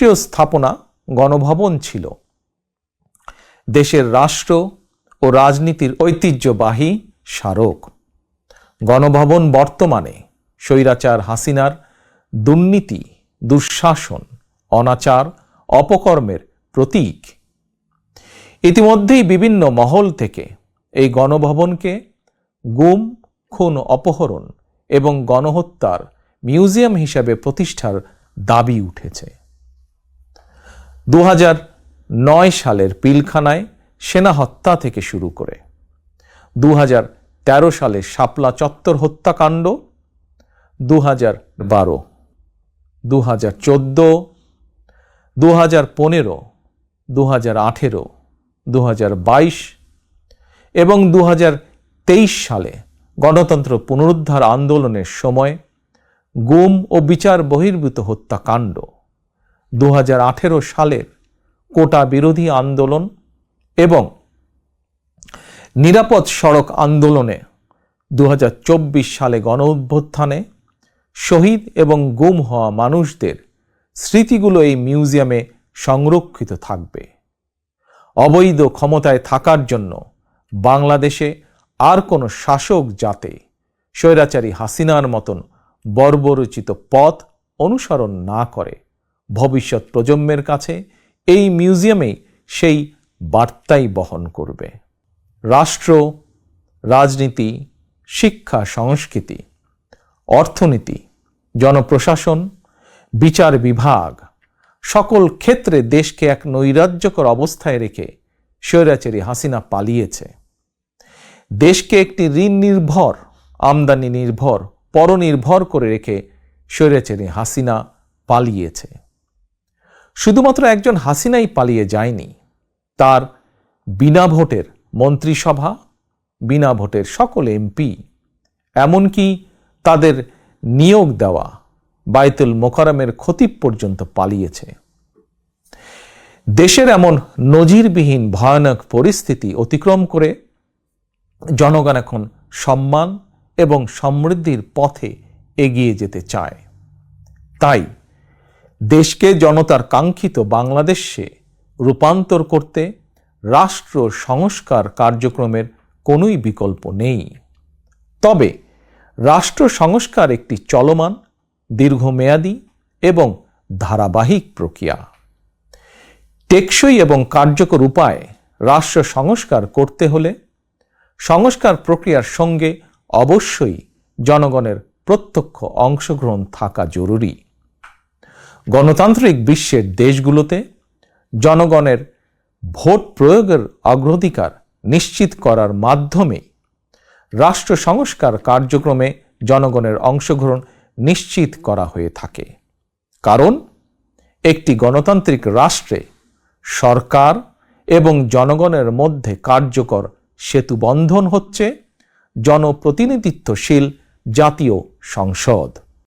রাষ্ট্রীয় স্থাপনা গণভবন ছিল। দেশের রাষ্ট্র ও রাজনীতির ঐতিহ্যবাহী স্মারক। গণভবন বর্তমানে স্বৈরাচার হাসিনার দুর্নীতি, দুঃশাসন, অনাচার, অপকর্মের প্রতীক। ইতিমধ্যেই বিভিন্ন মহল থেকে এই গণভবনকে গুম, খুন, অপহরণ এবং গণহত্যার মিউজিয়াম হিসাবে প্রতিষ্ঠার দাবি উঠেছে। দু নয় সালের পিলখানায় সেনা হত্যা থেকে শুরু করে। দু তেরো সালের শাপলা চত্বর হত্যাকাণ্ড। দু হাজার বারো দু হাজার চোদ্দ দু হাজার পনেরো দু হাজার আঠেরো দু হাজার বাইশ এবং দু হাজার তেইশ সালে গণতন্ত্র পুনরুদ্ধার আন্দোলনের সময় গুম ও বিচার বহির্ভূত হত্যাকাণ্ড। দু হাজার আঠেরো সালের কোটা বিরোধী আন্দোলন এবং নিরাপদ সড়ক আন্দোলনে দু হাজার চব্বিশ সালে গণ অভ্যুত্থানে শহীদ এবং গুম হওয়া মানুষদের স্মৃতিগুলো এই মিউজিয়ামে সংরক্ষিত থাকবে। অবৈধ ক্ষমতায় থাকার জন্য বাংলাদেশে আর কোনো শাসক যাতে স্বৈরাচারী হাসিনার মতন বর্বরচিত পথ অনুসরণ না করে। ভবিষ্যৎ প্রজন্মের কাছে এই মিউজিয়ামেই সেই বার্তাই বহন করবে। রাষ্ট্র, রাজনীতি, শিক্ষা, সংস্কৃতি, অর্থনীতি, জনপ্রশাসন, বিচার বিভাগ সকল ক্ষেত্রে দেশকে এক নৈরাজ্যকর অবস্থায় রেখে স্বৈরাচারী হাসিনা পালিয়েছে। দেশকে একটি ঋণ নির্ভর, আমদানি নির্ভর, পরনির্ভর করে রেখে স্বৈরাচারী হাসিনা পালিয়েছে। শুধুমাত্র একজন হাসিনাই পালিয়ে যায়নি। তার বিনা ভোটের মন্ত্রিসভা, বিনা ভোটের সকল এমপি, এমনকি তাদের নিয়োগ দেওয়া বাইতুল মোকারমের খতিব পর্যন্ত পালিয়েছে। দেশের এমন নজিরবিহীন ভয়ানক পরিস্থিতি অতিক্রম করে জনগণ এখন সম্মান এবং সমৃদ্ধির পথে এগিয়ে যেতে চায়। তাই দেশকে জনতার কাঙ্ক্ষিত বাংলাদেশে রূপান্তর করতে রাষ্ট্র সংস্কার কার্যক্রমের কোনোই বিকল্প নেই। তবে রাষ্ট্র সংস্কার একটি চলমান, দীর্ঘমেয়াদী এবং ধারাবাহিক প্রক্রিয়া। টেকসই এবং কার্যকর উপায়ে রাষ্ট্র সংস্কার করতে হলে সংস্কার প্রক্রিয়ার সঙ্গে অবশ্যই জনগণের প্রত্যক্ষ অংশগ্রহণ থাকা জরুরি। গণতান্ত্রিক বিশ্বের দেশগুলোতে জনগণের ভোট প্রয়োগের অগ্রাধিকার নিশ্চিত করার মাধ্যমে রাষ্ট্র সংস্কার কার্যক্রমে জনগণের অংশগ্রহণ নিশ্চিত করা হয়ে থাকে। কারণ একটি গণতান্ত্রিক রাষ্ট্রে সরকার এবং জনগণের মধ্যে কার্যকর সেতুবন্ধন হচ্ছে জনপ্রতিনিধিত্বশীল জাতীয় সংসদ।